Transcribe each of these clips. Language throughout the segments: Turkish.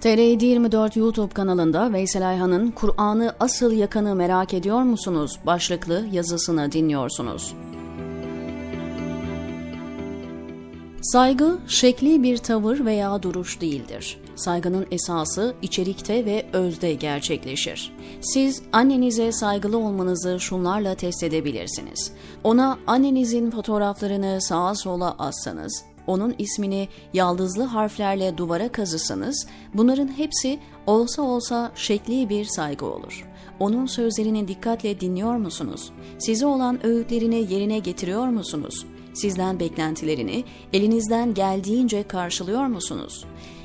TR 24 YouTube kanalında Veysel Ayhan'ın Kur'an'ı asıl yakanı merak ediyor musunuz? başlıklı yazısını dinliyorsunuz. Saygı, şekli bir tavır veya duruş değildir. Saygının esası içerikte ve özde gerçekleşir. Siz annenize saygılı olmanızı şunlarla test edebilirsiniz. Ona annenizin fotoğraflarını sağa sola assanız, onun ismini yaldızlı harflerle duvara kazısanız, bunların hepsi olsa olsa şekli bir saygı olur. Onun sözlerini dikkatle dinliyor musunuz? Size olan öğütlerini yerine getiriyor musunuz? Sizden beklentilerini elinizden geldiğince karşılıyor musunuz?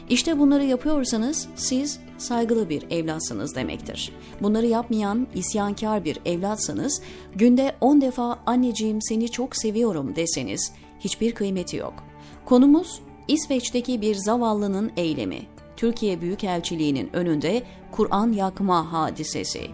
İşte bunları yapıyorsanız siz saygılı bir evlatsınız demektir. Bunları yapmayan isyankar bir evlatsanız günde 10 defa anneciğim seni çok seviyorum deseniz hiçbir kıymeti yok. Konumuz İsveç'teki bir zavallının eylemi. Türkiye Büyükelçiliği'nin önünde Kur'an yakma hadisesi.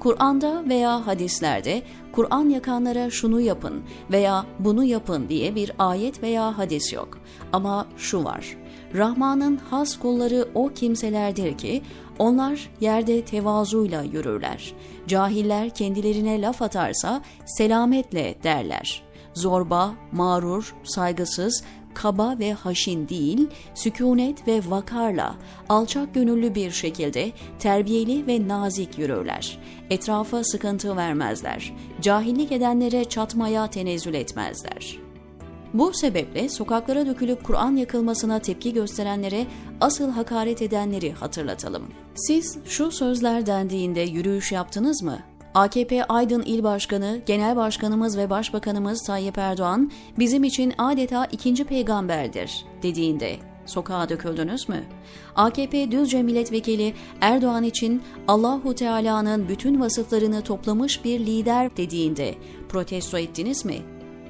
Kur'an'da veya hadislerde Kur'an yakanlara şunu yapın veya bunu yapın diye bir ayet veya hadis yok. Ama şu var. Rahman'ın has kulları o kimselerdir ki onlar yerde tevazuyla yürürler. Cahiller kendilerine laf atarsa selametle derler. Zorba, mağrur, saygısız, kaba ve haşin değil, sükunet ve vakarla, alçak gönüllü bir şekilde terbiyeli ve nazik yürürler. Etrafa sıkıntı vermezler. Cahillik edenlere çatmaya tenezzül etmezler. Bu sebeple sokaklara dökülüp Kur'an yakılmasına tepki gösterenlere asıl hakaret edenleri hatırlatalım. Siz şu sözler dendiğinde yürüyüş yaptınız mı? AKP Aydın İl Başkanı, Genel Başkanımız ve Başbakanımız Tayyip Erdoğan bizim için adeta ikinci peygamberdir dediğinde sokağa döküldünüz mü? AKP Düzce Milletvekili Erdoğan için Allahu Teala'nın bütün vasıflarını toplamış bir lider dediğinde protesto ettiniz mi?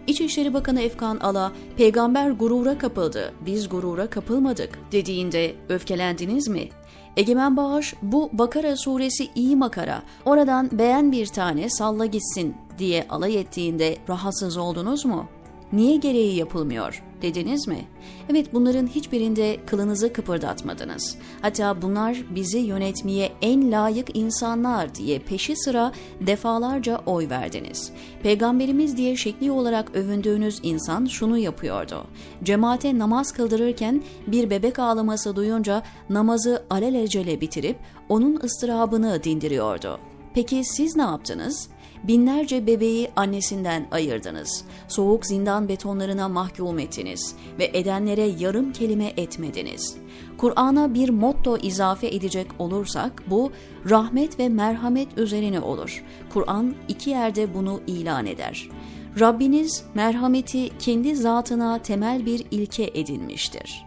İçişleri Bakanı Efkan Ala, peygamber gurura kapıldı, biz gurura kapılmadık dediğinde öfkelendiniz mi? Egemen Bağış, bu Bakara suresi iyi makara, oradan beğen bir tane salla gitsin diye alay ettiğinde rahatsız oldunuz mu? Niye gereği yapılmıyor dediniz mi? Evet bunların hiçbirinde kılınızı kıpırdatmadınız. Hatta bunlar bizi yönetmeye en layık insanlar diye peşi sıra defalarca oy verdiniz. Peygamberimiz diye şekli olarak övündüğünüz insan şunu yapıyordu. Cemaate namaz kıldırırken bir bebek ağlaması duyunca namazı alelacele bitirip onun ıstırabını dindiriyordu. Peki siz ne yaptınız? Binlerce bebeği annesinden ayırdınız. Soğuk zindan betonlarına mahkum ettiniz ve edenlere yarım kelime etmediniz. Kur'an'a bir motto izafe edecek olursak bu rahmet ve merhamet üzerine olur. Kur'an iki yerde bunu ilan eder. Rabbiniz merhameti kendi zatına temel bir ilke edinmiştir.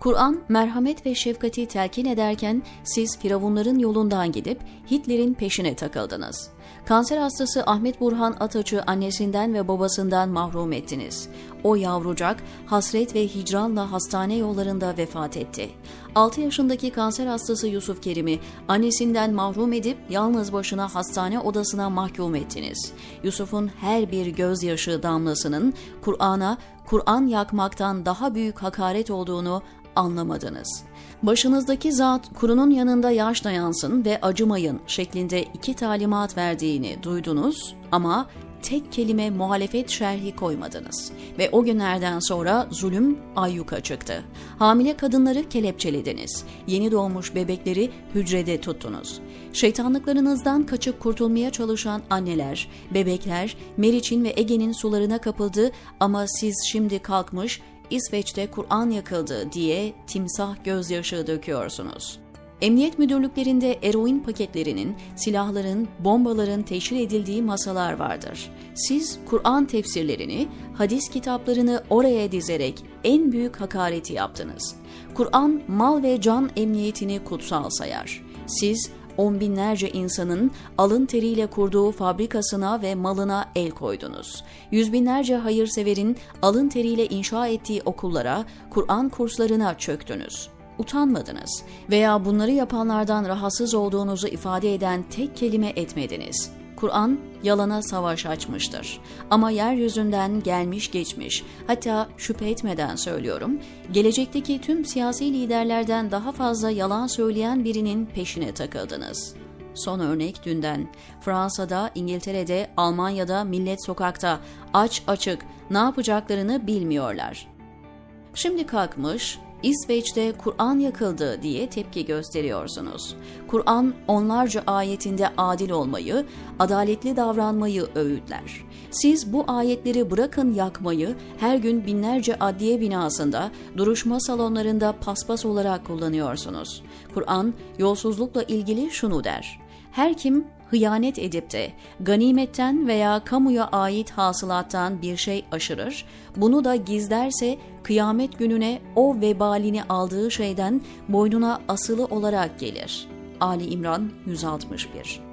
Kur'an merhamet ve şefkati telkin ederken siz firavunların yolundan gidip Hitler'in peşine takıldınız. Kanser hastası Ahmet Burhan Ataç'ı annesinden ve babasından mahrum ettiniz. O yavrucak hasret ve hicranla hastane yollarında vefat etti. 6 yaşındaki kanser hastası Yusuf Kerim'i annesinden mahrum edip yalnız başına hastane odasına mahkum ettiniz. Yusuf'un her bir gözyaşı damlasının Kur'an'a, Kur'an yakmaktan daha büyük hakaret olduğunu anlamadınız. Başınızdaki zat kurunun yanında yaş dayansın ve acımayın şeklinde iki talimat verdiğini duydunuz ama tek kelime muhalefet şerhi koymadınız ve o günlerden sonra zulüm ayyuka çıktı. Hamile kadınları kelepçelediniz. Yeni doğmuş bebekleri hücrede tuttunuz. Şeytanlıklarınızdan kaçıp kurtulmaya çalışan anneler, bebekler Meriç'in ve Ege'nin sularına kapıldı ama siz şimdi kalkmış İsveç'te Kur'an yakıldı diye timsah gözyaşı döküyorsunuz. Emniyet müdürlüklerinde eroin paketlerinin, silahların, bombaların teşhir edildiği masalar vardır. Siz Kur'an tefsirlerini, hadis kitaplarını oraya dizerek en büyük hakareti yaptınız. Kur'an mal ve can emniyetini kutsal sayar. Siz on binlerce insanın alın teriyle kurduğu fabrikasına ve malına el koydunuz. Yüz binlerce hayırseverin alın teriyle inşa ettiği okullara, Kur'an kurslarına çöktünüz utanmadınız veya bunları yapanlardan rahatsız olduğunuzu ifade eden tek kelime etmediniz. Kur'an yalana savaş açmıştır. Ama yeryüzünden gelmiş geçmiş, hatta şüphe etmeden söylüyorum, gelecekteki tüm siyasi liderlerden daha fazla yalan söyleyen birinin peşine takıldınız. Son örnek dünden. Fransa'da, İngiltere'de, Almanya'da millet sokakta, aç açık, ne yapacaklarını bilmiyorlar. Şimdi kalkmış, İsveç'te Kur'an yakıldı diye tepki gösteriyorsunuz. Kur'an onlarca ayetinde adil olmayı, adaletli davranmayı öğütler. Siz bu ayetleri bırakın yakmayı her gün binlerce adliye binasında, duruşma salonlarında paspas olarak kullanıyorsunuz. Kur'an yolsuzlukla ilgili şunu der. Her kim hıyanet edip de ganimetten veya kamuya ait hasılattan bir şey aşırır, bunu da gizlerse kıyamet gününe o vebalini aldığı şeyden boynuna asılı olarak gelir. Ali İmran 161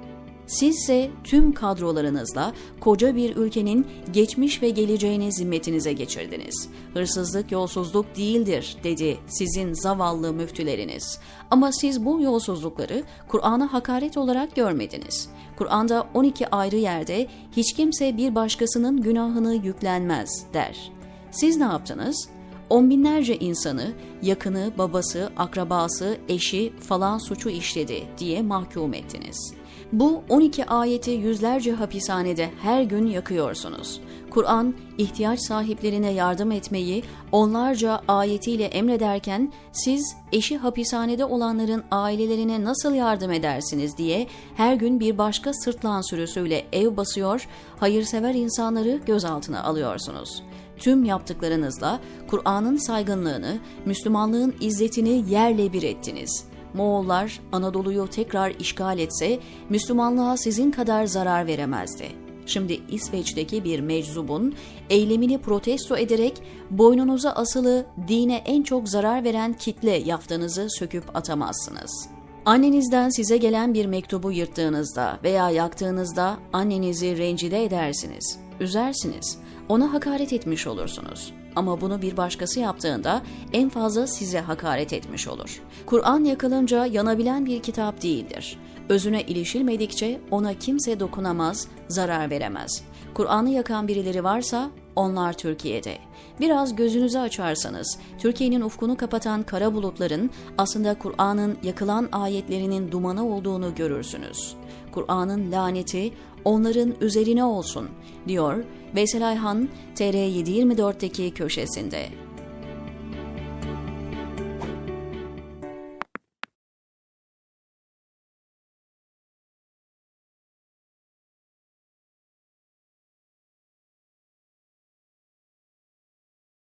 Sizse tüm kadrolarınızla koca bir ülkenin geçmiş ve geleceğini zimmetinize geçirdiniz. Hırsızlık yolsuzluk değildir dedi sizin zavallı müftüleriniz. Ama siz bu yolsuzlukları Kur'an'a hakaret olarak görmediniz. Kur'an'da 12 ayrı yerde hiç kimse bir başkasının günahını yüklenmez der. Siz ne yaptınız? On binlerce insanı, yakını, babası, akrabası, eşi falan suçu işledi diye mahkum ettiniz. Bu 12 ayeti yüzlerce hapishanede her gün yakıyorsunuz. Kur'an, ihtiyaç sahiplerine yardım etmeyi onlarca ayetiyle emrederken siz eşi hapishanede olanların ailelerine nasıl yardım edersiniz diye her gün bir başka sırtlan sürüsüyle ev basıyor, hayırsever insanları gözaltına alıyorsunuz tüm yaptıklarınızla Kur'an'ın saygınlığını, Müslümanlığın izzetini yerle bir ettiniz. Moğollar Anadolu'yu tekrar işgal etse Müslümanlığa sizin kadar zarar veremezdi. Şimdi İsveç'teki bir meczubun eylemini protesto ederek boynunuza asılı dine en çok zarar veren kitle yaftanızı söküp atamazsınız. Annenizden size gelen bir mektubu yırttığınızda veya yaktığınızda annenizi rencide edersiniz, üzersiniz ona hakaret etmiş olursunuz. Ama bunu bir başkası yaptığında en fazla size hakaret etmiş olur. Kur'an yakılınca yanabilen bir kitap değildir. Özüne ilişilmedikçe ona kimse dokunamaz, zarar veremez. Kur'an'ı yakan birileri varsa onlar Türkiye'de. Biraz gözünüzü açarsanız Türkiye'nin ufkunu kapatan kara bulutların aslında Kur'an'ın yakılan ayetlerinin dumanı olduğunu görürsünüz. Kur'an'ın laneti onların üzerine olsun diyor Veysel Ayhan TR724'deki köşesinde.